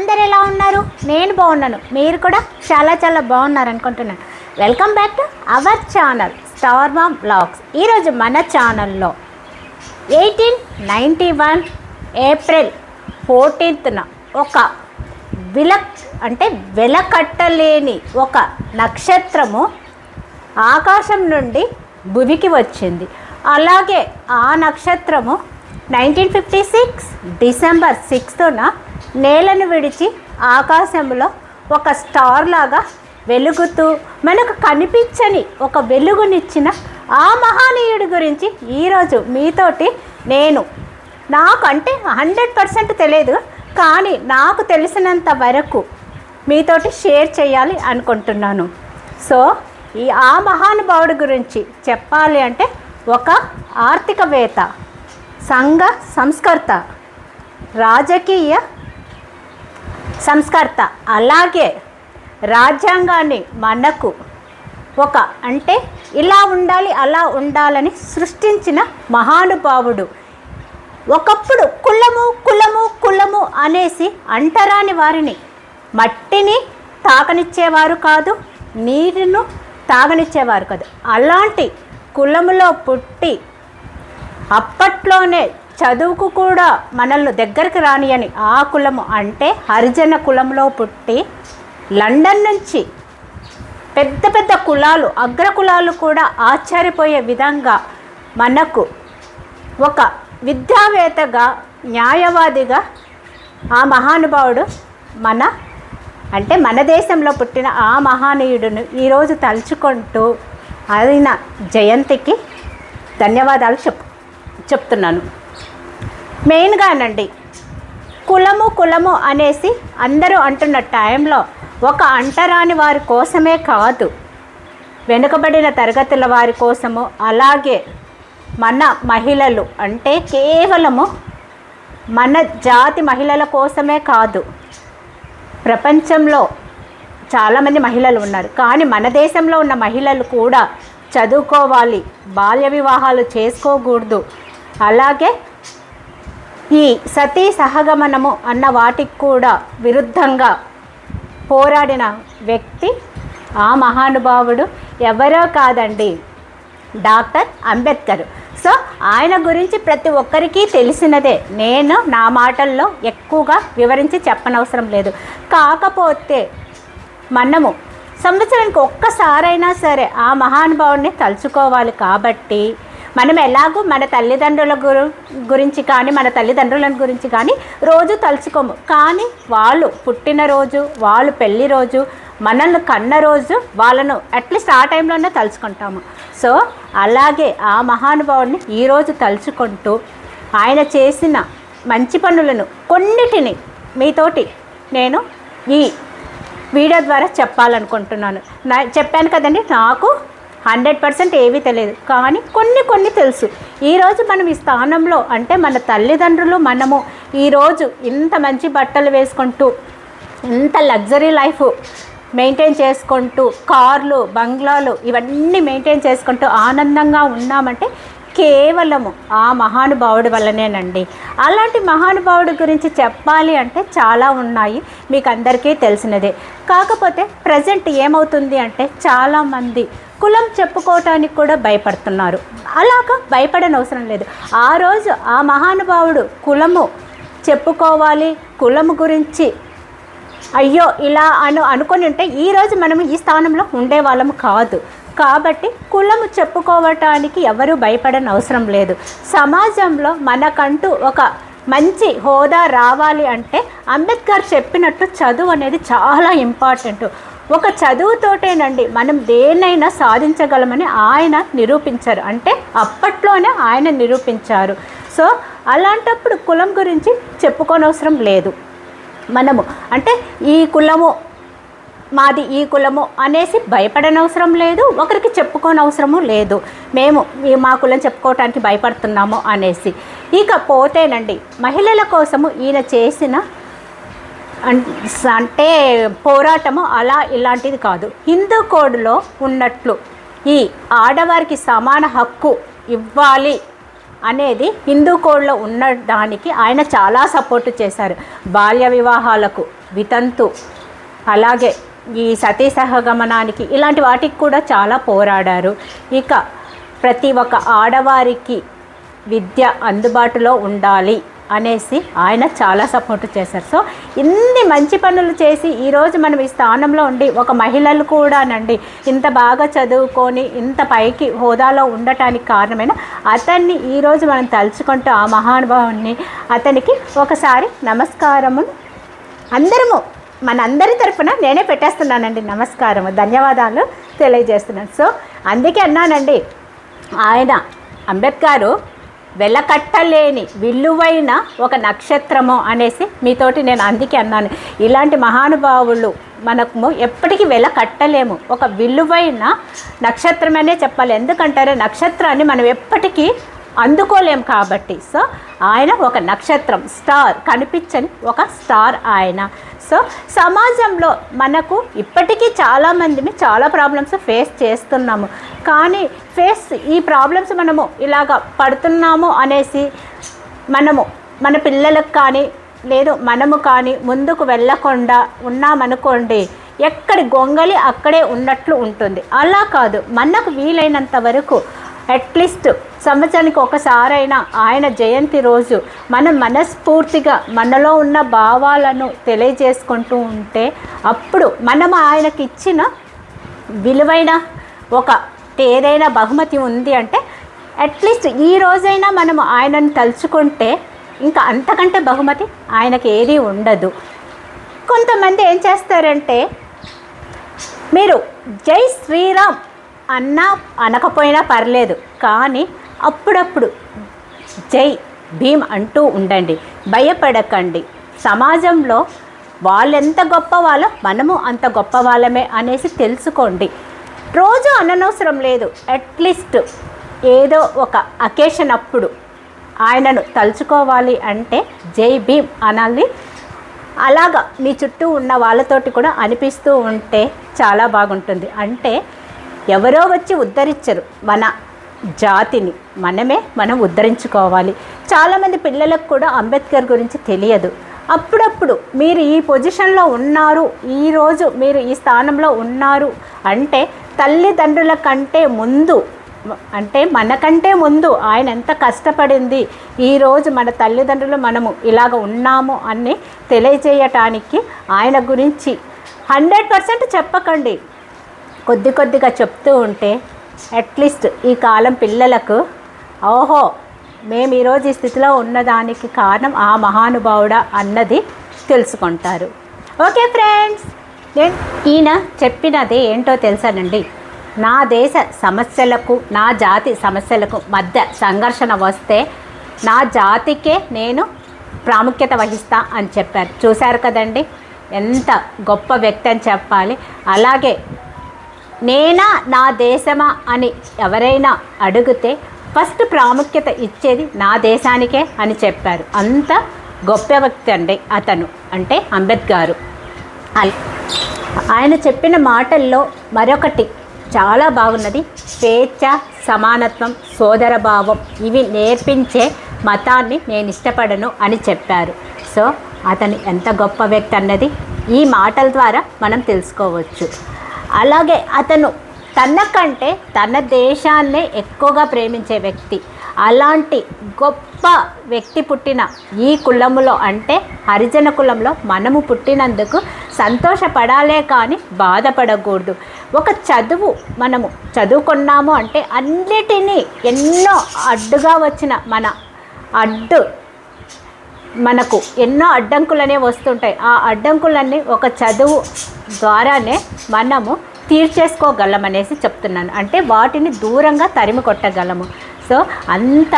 అందరు ఎలా ఉన్నారు? నేను బాగున్నాను. మీరు కూడా చాలా చాలా బాగున్నారు అనుకుంటున్నాను. Welcome back to our channel Star Mom blogs ఈరోజు మన ఛానల్లో ఎయిటీన్ నైంటీ వన్ ఏప్రిల్ ఫోర్టీన్త్న ఒక విలక్ అంటే వెలకట్టలేని ఒక నక్షత్రము ఆకాశం నుండి భూమికి వచ్చింది. అలాగే ఆ నక్షత్రము నైన్టీన్ ఫిఫ్టీ సిక్స్ డిసెంబర్ సిక్స్త్న నేలను విడిచి ఆకాశంలో ఒక స్టార్ లాగా వెలుగుతూ మనకు కనిపించని ఒక వెలుగునిచ్చిన ఆ మహానీయుడి గురించి ఈరోజు మీతోటి నేను నాకు అంటే హండ్రెడ్ పర్సెంట్ తెలియదు కానీ నాకు తెలిసినంత వరకు మీతోటి షేర్ చేయాలి అనుకుంటున్నాను. సో ఈ ఆ మహానుభావుడి గురించి చెప్పాలి అంటే ఒక ఆర్థికవేత్త సంఘ సంస్కర్త రాజకీయ సంస్కర్త. అలాగే రాజ్యాంగాన్ని మనకు ఒక అంటే ఇలా ఉండాలి అలా ఉండాలని సృష్టించిన మహానుభావుడు. ఒకప్పుడు కులము కులము కులము అనేసి అంటరాని వారిని మట్టిని తాగనిచ్చేవారు కాదు నీరును తాగనిచ్చేవారు కాదు. అలాంటి కులములో పుట్టి అప్పట్లోనే చదువుకు కూడా మనల్ని దగ్గరికి రానియని ఆ కులము అంటే హరిజన కులంలో పుట్టి లండన్ నుంచి పెద్ద పెద్ద కులాలు అగ్ర కులాలు కూడా ఆశ్చర్యపోయే విధంగా మనకు ఒక విద్యావేత్తగా న్యాయవాదిగా ఆ మహానుభావుడు మన అంటే మన దేశంలో పుట్టిన ఆ మహానీయుడును ఈరోజు తలుచుకుంటూ ఆయన జయంతికి ధన్యవాదాలు చెప్ చెప్తున్నాను. మెయిన్గానండి కులము కులము అనేసి అందరూ అంటున్న టైంలో ఒక అంటరాని వారి కోసమే కాదు. వెనుకబడిన తరగతుల వారి కోసము అలాగే మన మహిళలు అంటే కేవలము మన జాతి మహిళల కోసమే కాదు. ప్రపంచంలో చాలామంది మహిళలు ఉన్నారు. కానీ మన దేశంలో ఉన్న మహిళలు కూడా చదువుకోవాలి బాల్య వివాహాలు చేసుకోకూడదు. అలాగే ఈ సతీ సహగమనము అన్న వాటికి కూడా విరుద్ధంగా పోరాడిన వ్యక్తి ఆ మహానుభావుడు ఎవరో కాదండి డాక్టర్ అంబేద్కర్. సో ఆయన గురించి ప్రతి ఒక్కరికి తెలిసినదే. నేను నా మాటల్లో ఎక్కువగా వివరించి చెప్పనవసరం లేదు. కాకపోతే మనము సంవత్సరానికి ఒక్కసారైనా సరే ఆ మహానుభావుడిని తలుచుకోవాలి కాబట్టి మనం ఎలాగో మన తల్లిదండ్రుల గురు గురించి కానీ మన తల్లిదండ్రుల గురించి కానీ రోజు తలుచుకోము. కానీ వాళ్ళు పుట్టినరోజు వాళ్ళు పెళ్ళి రోజు మనల్ని కన్న రోజు వాళ్ళను అట్లీస్ట్ ఆ టైంలోనే తలుచుకుంటాము. సో అలాగే ఆ మహానుభావుడిని ఈరోజు తలుచుకుంటూ ఆయన చేసిన మంచి పనులను కొన్నిటిని మీతోటి నేను ఈ వీడియో ద్వారా చెప్పాలనుకుంటున్నాను. నా చెప్పాను కదండి నాకు హండ్రెడ్ పర్సెంట్ ఏవీ తెలియదు. కానీ కొన్ని కొన్ని తెలుసు. ఈరోజు మనం ఈ స్థానంలో అంటే మన తల్లిదండ్రులు మనము ఈరోజు ఇంత మంచి బట్టలు వేసుకుంటూ ఇంత లగ్జరీ లైఫ్ మెయింటైన్ చేసుకుంటూ కార్లు బంగ్లాలు ఇవన్నీ మెయింటైన్ చేసుకుంటూ ఆనందంగా ఉన్నామంటే కేవలము ఆ మహానుభావుడి వల్లనేనండి. అలాంటి మహానుభావుడి గురించి చెప్పాలి అంటే చాలా ఉన్నాయి మీకు అందరికీ తెలిసినదే. కాకపోతే ప్రజెంట్ ఏమవుతుంది అంటే చాలామంది కులం చెప్పుకోవటానికి కూడా భయపడుతున్నారు. అలాగా భయపడని అవసరం లేదు. ఆ రోజు ఆ మహానుభావుడు కులము చెప్పుకోవాలి కులము గురించి అయ్యో ఇలా అను అనుకొని ఉంటే ఈరోజు మనం ఈ స్థానంలో ఉండేవాళ్ళము కాదు. కాబట్టి కులము చెప్పుకోవటానికి ఎవరు భయపడని అవసరం లేదు. సమాజంలో మనకంటూ ఒక మంచి హోదా రావాలి అంటే అంబేద్కర్ చెప్పినట్టు చదువు అనేది చాలా ఇంపార్టెంట్. ఒక చదువుతోటేనండి మనం దేన్నైనా సాధించగలమని ఆయన నిరూపించారు. అంటే అప్పట్లోనే ఆయన నిరూపించారు. సో అలాంటప్పుడు కులం గురించి చెప్పుకోనవసరం లేదు. మనము అంటే ఈ కులము మాది ఈ కులము అనేసి భయపడనవసరం లేదు ఒకరికి చెప్పుకోనవసరము లేదు. మేము ఈ మా కులం చెప్పుకోవటానికి భయపడుతున్నాము అనేసి. ఇకపోతేనండి మహిళల కోసము ఈయన చేసిన అంటే పోరాటము అలా ఇలాంటిది కాదు. హిందూ కోడ్లో ఉన్నట్లు ఈ ఆడవారికి సమాన హక్కు ఇవ్వాలి అనేది హిందూ కోడ్లో ఉండడానికి ఆయన చాలా సపోర్ట్ చేశారు. బాల్య వివాహాలకు వితంతు అలాగే ఈ సతీ సహగమనానికి ఇలాంటి వాటికి కూడా చాలా పోరాడారు. ఇక ప్రతి ఒక్క ఆడవారికి విద్య అందుబాటులో ఉండాలి అనేసి ఆయన చాలా సపోర్ట్ చేశారు. సో ఇన్ని మంచి పనులు చేసి ఈరోజు మనం ఈ స్థానంలో ఉండి ఒక మహిళలు కూడానండి ఇంత బాగా చదువుకొని ఇంత పైకి హోదాలో ఉండటానికి కారణమైన అతన్ని ఈరోజు మనం తలుచుకుంటూ ఆ మహానుభావుని అతనికి ఒకసారి నమస్కారము అందరము మనందరి తరఫున నేనే పెట్టేస్తున్నానండి నమస్కారం ధన్యవాదాలు తెలియజేస్తున్నాను. సో అందుకే అన్నానండి ఆయన అంబేద్కరు వెలకట్టలేని విలువైన ఒక నక్షత్రము అనేసి మీతోటి నేను అందుకే అన్నాను. ఇలాంటి మహానుభావులు మనము ఎప్పటికీ వెల కట్టలేము. ఒక విలువైన నక్షత్రమనే చెప్పాలి. ఎందుకంటారే? నక్షత్రాన్ని మనం ఎప్పటికీ అందుకోలేం కాబట్టి సో ఆయన ఒక నక్షత్రం స్టార్ కనిపించని ఒక స్టార్ ఆయన. సో సమాజంలో మనకు ఇప్పటికీ చాలామందిని చాలా ప్రాబ్లమ్స్ ఫేస్ చేస్తున్నాము. కానీ ఫేస్ ఈ ప్రాబ్లమ్స్ మనము ఇలాగ పడుతున్నాము అనేసి మనము మన పిల్లలకు కానీ లేదు మనము కానీ ముందుకు వెళ్ళకుండా ఉన్నామనుకోండి ఎక్కడి గొంగలి అక్కడే ఉన్నట్లు ఉంటుంది. అలా కాదు మనకు వీలైనంత వరకు అట్లీస్ట్ సంవత్సరానికి ఒకసారైనా ఆయన జయంతి రోజు మనం మనస్ఫూర్తిగా మనలో ఉన్న భావాలను తెలియజేసుకుంటూ ఉంటే అప్పుడు మనం ఆయనకి ఇచ్చిన విలువైన ఒక ఏదైనా బహుమతి ఉంది అంటే అట్లీస్ట్ ఈ రోజైనా మనం ఆయనను తలుచుకుంటే ఇంకా అంతకంటే బహుమతి ఆయనకి ఏది ఉండదు. కొంతమంది ఏం చేస్తారంటే మీరు జై శ్రీరామ్ అన్నా అనకపోయినా పర్లేదు కానీ అప్పుడప్పుడు జై భీమ్ అంటూ ఉండండి. భయపడకండి. సమాజంలో వాళ్ళెంత గొప్ప వాళ్ళో మనము అంత గొప్ప వాళ్ళమే అనేసి తెలుసుకోండి. రోజు అననవసరం లేదు. అట్లీస్ట్ ఏదో ఒక అకేషన్ అప్పుడు ఆయనను తలుచుకోవాలి అంటే జై భీమ్ అనాలి. అలాగా మీ చుట్టూ ఉన్న వాళ్ళతోటి కూడా అనిపిస్తూ ఉంటే చాలా బాగుంటుంది. అంటే ఎవరో వచ్చి ఉద్ధరించరు. మన జాతిని మనమే మనం ఉద్ధరించుకోవాలి. చాలామంది పిల్లలకు కూడా అంబేద్కర్ గురించి తెలియదు. అప్పుడప్పుడు మీరు ఈ పొజిషన్లో ఉన్నారు ఈరోజు మీరు ఈ స్థానంలో ఉన్నారు అంటే తల్లిదండ్రుల కంటే ముందు అంటే మనకంటే ముందు ఆయన ఎంత కష్టపడింది ఈరోజు మన తల్లిదండ్రులు మనము ఇలాగ ఉన్నాము అని తెలియజేయటానికి ఆయన గురించి హండ్రెడ్ పర్సెంట్ చెప్పకండి. కొద్ది కొద్దిగా చెప్తూ ఉంటే అట్లీస్ట్ ఈ కాలం పిల్లలకు ఓహో మేము ఈరోజు ఈ స్థితిలో ఉన్నదానికి కారణం ఆ మహానుభావుడా అన్నది తెలుసుకుంటారు. ఓకే ఫ్రెండ్స్ నేను ఈయన చెప్పినది ఏంటో తెలుసానండి. నా దేశ సమస్యలకు నా జాతి సమస్యలకు మధ్య సంఘర్షణ వస్తే నా జాతికే నేను ప్రాముఖ్యత వహిస్తా అని చెప్పారు. చూశారు కదండి? ఎంత గొప్ప వ్యక్తి అని చెప్పాలి. అలాగే నేనా నా దేశమా అని ఎవరైనా అడిగితే ఫస్ట్ ప్రాముఖ్యత ఇచ్చేది నా దేశానికే అని చెప్పారు. అంత గొప్ప వ్యక్తి అండి అతను అంటే అంబేద్కర్. ఆయన చెప్పిన మాటల్లో మరొకటి చాలా బాగున్నది. స్వేచ్ఛ సమానత్వం సోదరభావం ఇవి నేర్పించే మతాన్ని నేను ఇష్టపడను అని చెప్పారు. సో అతను ఎంత గొప్ప వ్యక్తి అన్నది ఈ మాటల ద్వారా మనం తెలుసుకోవచ్చు. అలాగే అతను తన కంటే తన దేశాన్నే ఎక్కువగా ప్రేమించే వ్యక్తి. అలాంటి గొప్ప వ్యక్తి పుట్టిన ఈ కులములో అంటే హరిజన కులంలో మనము పుట్టినందుకు సంతోషపడాలే కానీ బాధపడకూడదు. ఒక చదువు మనము చదువుకున్నాము అంటే అన్నిటినీ ఎన్నో అడ్డుగా వచ్చిన మన అడ్డు మనకు ఎన్నో అడ్డంకులనే వస్తుంటాయి. ఆ అడ్డంకులన్నీ ఒక చదువు ద్వారానే మనము తీర్చేసుకోగలమనేసి చెప్తున్నాను. అంటే వాటిని దూరంగా తరిమి కొట్టగలము. సో అంత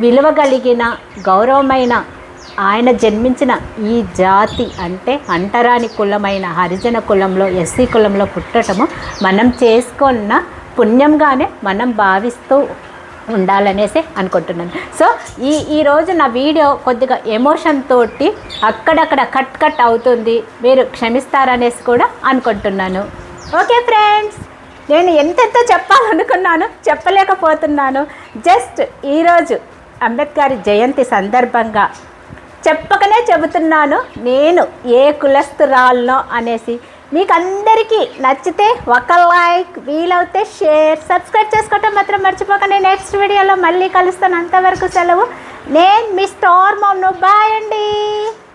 విలువగలిగిన గౌరవమైన ఆయన జన్మించిన ఈ జాతి అంటే అంటరాని కులమైన హరిజన కులంలో ఎస్సీ కులంలో పుట్టటము మనం చేసుకున్న పుణ్యంగానే మనం భావిస్తూ ఉండాలనేసి అనుకుంటున్నాను. సో ఈ ఈరోజు నా వీడియో కొద్దిగా ఎమోషన్ తోటి అక్కడక్కడ కట్ కట్ అవుతుంది. మీరు క్షమిస్తారనేసి కూడా అనుకుంటున్నాను. ఓకే ఫ్రెండ్స్ నేను ఎంతెంత చెప్పాలనుకున్నాను చెప్పలేకపోతున్నాను. జస్ట్ ఈరోజు అంబేద్కర్ జయంతి సందర్భంగా చెప్పకనే చెబుతున్నాను నేను ఏ కులస్తురాలనో అనేసి. మీకు అందరికీ నచ్చితే ఒక లైక్ వీలవుతే షేర్ సబ్స్క్రైబ్ చేసుకోవటం మాత్రం మర్చిపోకండి. నెక్స్ట్ వీడియోలో మళ్ళీ కలుస్తాను. అంతవరకు సెలవు. నేను మీ స్టార్ మమ్ను బాయ్ అండి.